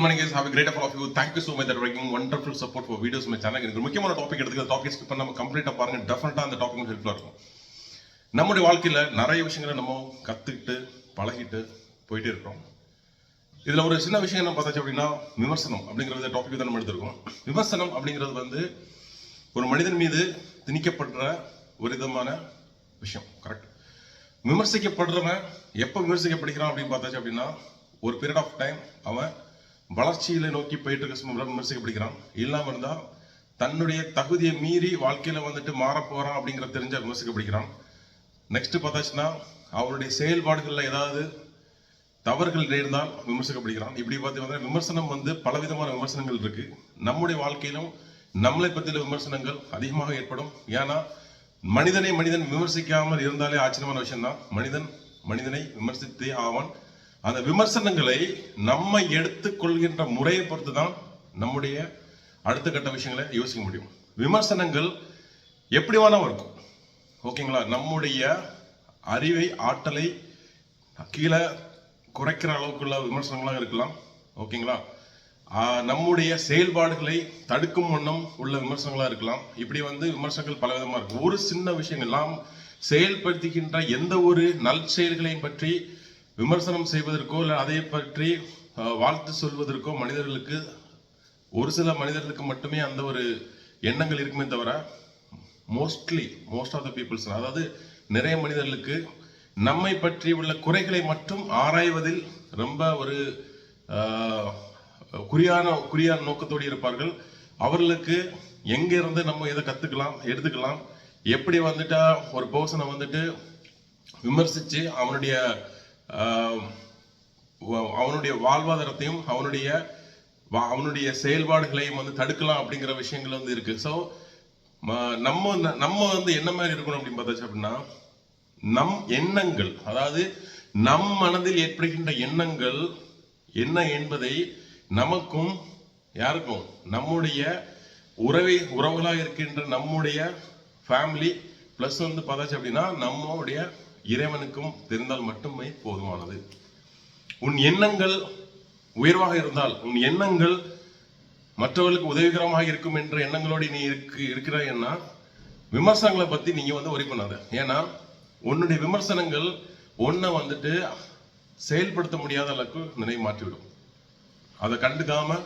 morning guys. Have have great of of you. Thank you so much that are giving wonderful support for எனக்கு முக்கியமான topic எடுத்துக்கிற topic skip நம்ம கம்ப்ளீட்டாக பாருங்க. டெஃபினட்டாக அந்த டாபிக் ஹெல்ப்ஃபுல்லாக இருக்கும். நம்முடைய வாழ்க்கையில நிறைய விஷயங்களை நம்ம கத்துக்கிட்டு பழகிட்டு போயிட்டே இருக்கிறோம். இதில் ஒரு சின்ன விஷயம் என்ன பார்த்தாச்சு அப்படின்னா விமர்சனம் அப்படிங்கிறது டாபிக் தான் நம்ம எடுத்திருக்கோம். விமர்சனம் அப்படிங்கிறது வந்து ஒரு மனிதன் மீது திணிக்கப்படுற ஒரு விதமான விஷயம். கரெக்ட் விமர்சிக்கப்படுறவன் எப்போ விமர்சிக்கப்படுகிறான் அப்படின்னு பார்த்தாச்சு அப்படின்னா ஒரு பீரியட் ஆஃப் டைம் அவன் வளர்ச்சியில நோக்கி போயிட்டு இருக்க விமர்சிக்கப்படுகிறான் இல்லாம இருந்தா தன்னுடைய தகுதியை மீறி வாழ்க்கையில வந்துட்டு மாற போறான் அப்படிங்கறது தெரிஞ்ச விமர்சிக்கப்படுகிறான் நெக்ஸ்ட் பார்த்தாச்சுன்னா அவருடைய செயல்பாடுகள்ல ஏதாவது தவறுகள் நேர்ந்தால் விமர்சிக்கப்படுகிறான் இப்படி பார்த்தீங்கன்னா விமர்சனம் வந்து பலவிதமான விமர்சனங்கள் இருக்கு. நம்முடைய வாழ்க்கையிலும் நம்மளை பற்றிய விமர்சனங்கள் அதிகமாக ஏற்படும். ஏன்னா மனிதனை மனிதன் விமர்சிக்காமல் இருந்தாலே ஆச்சரியமான விஷயம் தான் மனிதன் மனிதனை விமர்சித்தே ஆவான். அந்த விமர்சனங்களை நம்ம எடுத்துக்கொள்கின்ற முறையை பொறுத்து தான் நம்முடைய அடுத்த கட்ட விஷயங்களை யோசிக்க முடியும். விமர்சனங்கள் எப்படி வேணா இருக்கும். ஓகேங்களா? நம்முடைய அறிவை ஆற்றலை கீழே குறைக்கிற அளவுக்குள்ள விமர்சனங்களாக இருக்கலாம். ஓகேங்களா? நம்முடைய செயல்பாடுகளை தடுக்கும் வண்ணம் உள்ள விமர்சனங்களாக இருக்கலாம். இப்படி வந்து விமர்சனங்கள் பல விதமாக இருக்கும். ஒரு சின்ன விஷயங்கள் நாம் செயல்படுத்துகின்ற எந்த ஒரு நல் செயல்களையும் பற்றி விமர்சனம் செய்வதற்கோ இல்லை அதை பற்றி வாழ்த்து சொல்வதற்கோ மனிதர்களுக்கு ஒரு சில மனிதர்களுக்கு மட்டுமே அந்த ஒரு எண்ணங்கள் இருக்குமே தவிர mostly most of the peoples அதாவது நிறைய மனிதர்களுக்கு நம்மை பற்றி உள்ள குறைகளை மட்டும் ஆராய்வதில் ரொம்ப ஒரு குறியான குறியான நோக்கத்தோடு இருப்பார்கள். அவர்களுக்கு எங்கேருந்து நம்ம எதை கற்றுக்கலாம் எடுத்துக்கலாம் எப்படி வந்துட்டா ஒரு பர்சனை வந்துட்டு விமர்சித்து அவனுடைய அவனுடைய வாழ்வாதாரத்தையும் அவனுடைய வா- அவனுடைய செயல்பாடுகளையும் வந்து தடுக்கலாம் அப்படிங்கிற விஷயங்கள் வந்து இருக்கு. ஸோ நம்ம நம்ம வந்து என்ன மாதிரி இருக்கணும் அப்படின்னு பார்த்தாச்சு அப்படின்னா நம் எண்ணங்கள் அதாவது நம் மனதில் ஏற்படுகின்ற எண்ணங்கள் என்ன என்பதை நமக்கும் யாருக்கும் நம்முடைய உறவை உறவுகளாக இருக்கின்ற நம்முடைய ஃபேமிலி ப்ளஸ் வந்து பார்த்தாச்சு அப்படின்னா நம்முடைய இறைவனுக்கும் தெரிந்தால் மட்டுமே போதுமானது. உன் எண்ணங்கள் உயர்வாக இருந்தால் உன் எண்ணங்கள் மற்றவர்களுக்கு உதவிகரமாக இருக்கும் என்ற எண்ணங்களோடு நீ இருக்கு இருக்கிறாய்னா விமர்சனங்களை பத்தி நீங்க வந்து ஒரி பண்ணாத. ஏன்னா உன்னுடைய விமர்சனங்கள் ஒன்றை வந்துட்டு செயல்படுத்த முடியாத அளவுக்கு நினை மாற்றிவிடும். அதை கண்டுக்காம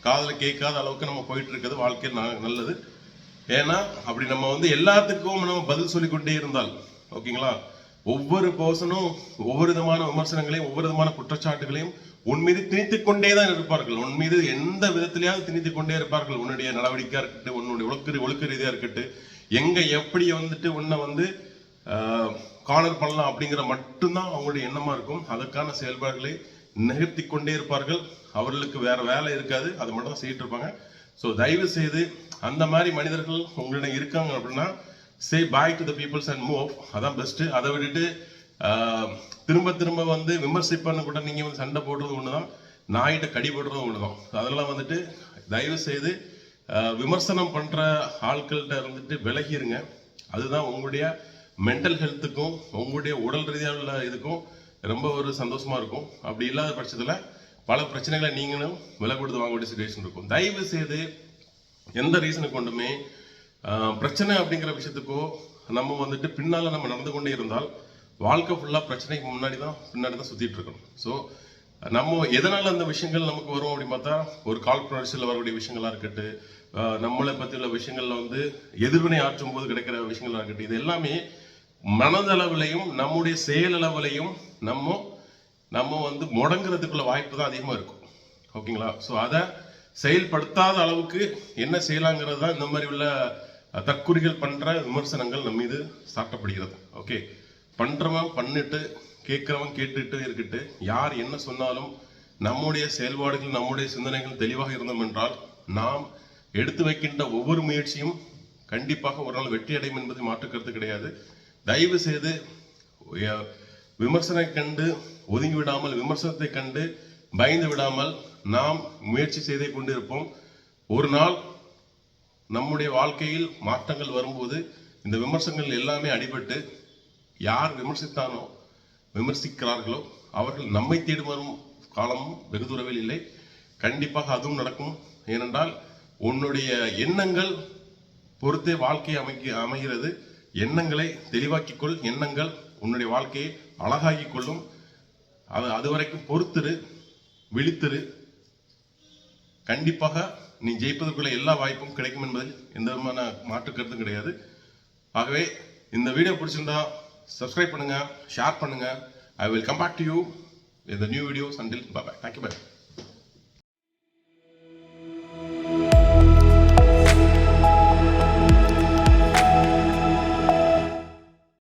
காதில் கேட்காத அளவுக்கு நம்ம போயிட்டு இருக்கிறது வாழ்க்கையில் ந- நல்லது. ஏன்னா அப்படி நம்ம வந்து எல்லாத்துக்கும் நம்ம பதில் சொல்லிக்கொண்டே இருந்தால் ஓகேங்களா? ஒவ்வொரு பர்சனும் ஒவ்வொரு விதமான விமர்சனங்களையும் ஒவ்வொரு விதமான குற்றச்சாட்டுகளையும் உன் மீது திணித்துக் கொண்டே தான் இருப்பார்கள். உன் மீது எந்த விதத்திலேயாவது திணித்துக் கொண்டே இருப்பார்கள். உன்னுடைய நடவடிக்கையா இருக்கட்டும் உன்னுடைய ஒழுக்க ஒழுக்க ரீதியா இருக்கட்டும் எங்க எப்படி வந்துட்டு உன்னை வந்து காலர் பண்ணலாம் அப்படிங்கிற மட்டும்தான் அவங்களுடைய எண்ணமா இருக்கும். அதற்கான செயல்பாடுகளை நிகழ்த்தி கொண்டே இருப்பார்கள். அவர்களுக்கு வேற வேலை இருக்காது. அது மட்டும் தான் செய்யிட்டு இருப்பாங்க. ஸோ தயவு செய்து அந்த மாதிரி மனிதர்கள் உங்களிடம் இருக்காங்க அப்படின்னா say bye to the peoples and move அதான் பெஸ்ட்டு அதை விட்டுட்டு திரும்ப திரும்ப வந்து விமர்சிப்பான கூட நீங்கள் வந்து சண்டை போடுறது ஒன்று தான் நாயிட்ட கடி போடுறதும் தான் அதெல்லாம் வந்துட்டு தயவு செய்து விமர்சனம் பண்ணுற ஆட்கள்கிட்ட இருந்துட்டு விலகிருங்க. அதுதான் உங்களுடைய மென்டல் ஹெல்த்துக்கும் உங்களுடைய உடல் ரீதியாக உள்ள இதுக்கும் ரொம்ப ஒரு சந்தோஷமாக இருக்கும். அப்படி இல்லாத பட்சத்தில் பல பிரச்சனைகளை நீங்களும் விலை கொடுத்து வாங்க வேண்டிய சுச்சுவேஷன் இருக்கும். தயவு செய்து எந்த ரீசனுக்கு கொண்டுமே பிரச்சனை அப்படிங்கிற விஷயத்துக்கோ நம்ம வந்துட்டு பின்னால் நம்ம நடந்து கொண்டே இருந்தால் வாழ்க்கை ஃபுல்லாக பிரச்சனைக்கு முன்னாடி தான் பின்னாடி தான் சுற்றிட்டு இருக்கணும். ஸோ நம்ம எதனால் அந்த விஷயங்கள் நமக்கு வரும் அப்படின்னு பார்த்தா ஒரு கால்பரேஷன்ல வரக்கூடிய விஷயங்களாக இருக்கட்டும் நம்மளை பற்றியுள்ள உள்ள வந்து எதிர்வினை ஆற்றும் போது கிடைக்கிற விஷயங்களா இருக்கட்டும் இது எல்லாமே மனதளவுலையும் நம்முடைய செயலளவுலையும் நம்ம நம்ம வந்து முடங்குறதுக்குள்ள வாய்ப்பு தான் அதிகமாக இருக்கும். ஓகேங்களா? ஸோ அதை செயல்படுத்தாத அளவுக்கு என்ன செய்யலாங்கிறது தான் இந்த மாதிரி உள்ள தற்குறிகள் பண்ணுற விமர்சனங்கள் நம்ம மீது சாட்டப்படுகிறது. ஓகே பண்ணுறவன் பண்ணிட்டு கேட்குறவன் கேட்டுட்டு இருக்கிட்டு யார் என்ன சொன்னாலும் நம்முடைய செயல்பாடுகள் நம்முடைய சிந்தனைகள் தெளிவாக இருந்தோம் என்றால் நாம் எடுத்து வைக்கின்ற ஒவ்வொரு முயற்சியும் கண்டிப்பாக ஒரு நாள் வெற்றி அடையும் என்பது மாற்றுக்கிறது கிடையாது. தயவு செய்து விமர்சனை கண்டு ஒதுங்கி விடாமல் விமர்சனத்தை கண்டு பயந்து விடாமல் நாம் முயற்சி செய்தே கொண்டிருப்போம். ஒரு நாள் நம்முடைய வாழ்க்கையில் மாற்றங்கள் வரும்போது இந்த விமர்சனங்கள் எல்லாமே அடிபட்டு யார் விமர்சித்தானோ விமர்சிக்கிறார்களோ அவர்கள் நம்மை தேடி வரும் காலமும் வெகு தூரவில் இல்லை. கண்டிப்பாக அதுவும் நடக்கும். ஏனென்றால் உன்னுடைய எண்ணங்கள் பொறுத்தே வாழ்க்கை அமைக்க அமைகிறது. எண்ணங்களை தெளிவாக்கிக் கொள் எண்ணங்கள் உன்னுடைய வாழ்க்கையை அழகாக்கி கொள்ளும் அது அது வரைக்கும் பொறுத்துரு விழித்திரு. கண்டிப்பாக நீ ஜெயிப்பதற்குள்ள எல்லா வாய்ப்பும் கிடைக்கும் என்பதில் எந்த விதமான மாற்று கருத்தும் கிடையாது. ஆகவே இந்த வீடியோ பிடிச்சிருந்தா சப்ஸ்கிரைப் பண்ணுங்கள் ஷேர் பண்ணுங்கள் I will come back to you with new videos until bye thank you bye